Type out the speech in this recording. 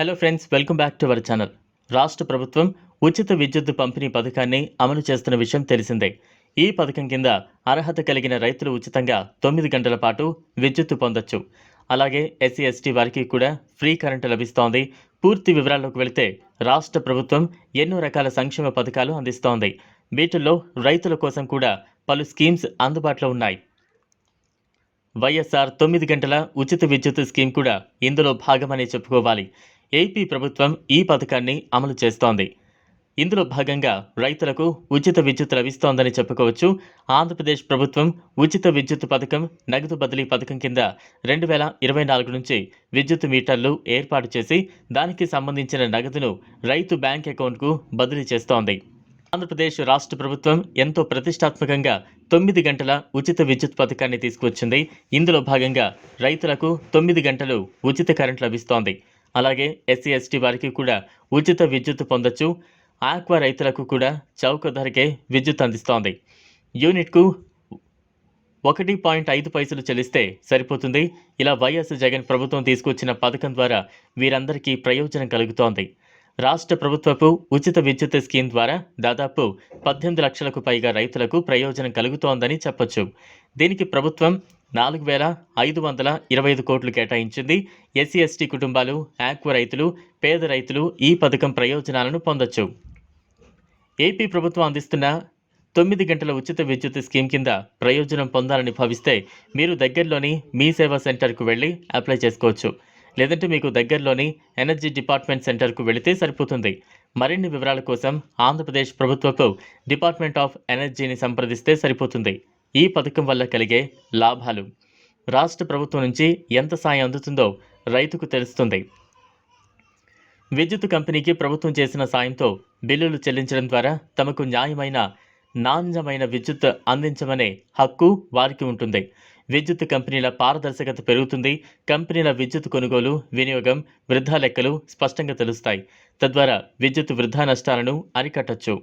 Hello friends welcome back to our channel రాష్ట్ర ప్రభుత్వం ఉచిత విద్యుత్ పంపిణీ పథకాన్ని అమలు చేస్తున్న విషయం తెలిసిందే. ఈ పథకం కింద అర్హత కలిగిన రైతులు ఉచితంగా తొమ్మిది గంటల పాటు విద్యుత్తు పొందొచ్చు. అలాగే ఎస్సీ ఎస్టీ వారికి కూడా ఫ్రీ కరెంటు లభిస్తోంది. పూర్తి వివరాల్లోకి వెళితే రాష్ట్ర ప్రభుత్వం ఎన్నో రకాల సంక్షేమ పథకాలు అందిస్తోంది. వీటిల్లో రైతుల కోసం కూడా పలు స్కీమ్స్ అందుబాటులో ఉన్నాయి. వైఎస్ఆర్ తొమ్మిది గంటల ఉచిత విద్యుత్ స్కీమ్ కూడా ఇందులో భాగమని చెప్పుకోవాలి. ఏపీ ప్రభుత్వం ఈ పథకాన్ని అమలు చేస్తోంది. ఇందులో భాగంగా రైతులకు ఉచిత విద్యుత్ లభిస్తోందని చెప్పుకోవచ్చు. ఆంధ్రప్రదేశ్ ప్రభుత్వం ఉచిత విద్యుత్ పథకం నగదు బదిలీ పథకం కింద రెండు వేల ఇరవై నాలుగు నుంచి విద్యుత్ మీటర్లు ఏర్పాటు చేసి దానికి సంబంధించిన నగదును రైతు బ్యాంక్ అకౌంట్కు బదిలీ చేస్తోంది. ఆంధ్రప్రదేశ్ రాష్ట్ర ప్రభుత్వం ఎంతో ప్రతిష్టాత్మకంగా తొమ్మిది గంటల ఉచిత విద్యుత్ పథకాన్ని తీసుకొచ్చింది ఇందులో భాగంగా రైతులకు తొమ్మిది గంటలు ఉచిత కరెంట్ లభిస్తోంది. అలాగే ఎస్సీ ఎస్టీ వారికి కూడా ఉచిత విద్యుత్ పొందొచ్చు. ఆక్వా రైతులకు కూడా చౌక ధరకే విద్యుత్ అందిస్తోంది. యూనిట్కు ఒకటి పాయింట్ ఐదు పైసలు చెల్లిస్తే సరిపోతుంది. ఇలా వైఎస్ జగన్ ప్రభుత్వం తీసుకొచ్చిన పథకం ద్వారా వీరందరికీ ప్రయోజనం కలుగుతోంది. రాష్ట్ర ప్రభుత్వపు ఉచిత విద్యుత్ స్కీమ్ ద్వారా దాదాపు పద్దెనిమిది లక్షలకు పైగా రైతులకు ప్రయోజనం కలుగుతోందని చెప్పొచ్చు. దీనికి ప్రభుత్వం నాలుగు వేల ఐదు వందల ఇరవై ఐదు కోట్లు కేటాయించింది. ఎస్సీ ఎస్టీ కుటుంబాలు ఆక్వా రైతులు పేద రైతులు ఈ పథకం ప్రయోజనాలను పొందొచ్చు. ఏపీ ప్రభుత్వం అందిస్తున్న తొమ్మిది గంటల ఉచిత విద్యుత్ స్కీమ్ కింద ప్రయోజనం పొందాలని భావిస్తే మీరు దగ్గరలోని మీ సేవా సెంటర్కు వెళ్ళి అప్లై చేసుకోవచ్చు. లేదంటే మీకు దగ్గరలోని ఎనర్జీ డిపార్ట్మెంట్ సెంటర్కు వెళితే సరిపోతుంది. మరిన్ని వివరాల కోసం ఆంధ్రప్రదేశ్ ప్రభుత్వపు డిపార్ట్మెంట్ ఆఫ్ ఎనర్జీని సంప్రదిస్తే సరిపోతుంది. ఈ పథకం వల్ల కలిగే లాభాలు. రాష్ట్ర ప్రభుత్వం నుంచి ఎంత సాయం అందుతుందో రైతుకు తెలుస్తుంది. విద్యుత్ కంపెనీకి ప్రభుత్వం చేసిన సాయంతో బిల్లులు చెల్లించడం ద్వారా తమకు న్యాయమైన నాణ్యమైన విద్యుత్ అందించమనే హక్కు వారికి ఉంటుంది. విద్యుత్ కంపెనీల పారదర్శకత పెరుగుతుంది. కంపెనీల విద్యుత్ కొనుగోలు వినియోగం వృధా లెక్కలు స్పష్టంగా తెలుస్తాయి. తద్వారా విద్యుత్ వృధా నష్టాలను అరికట్టచ్చు.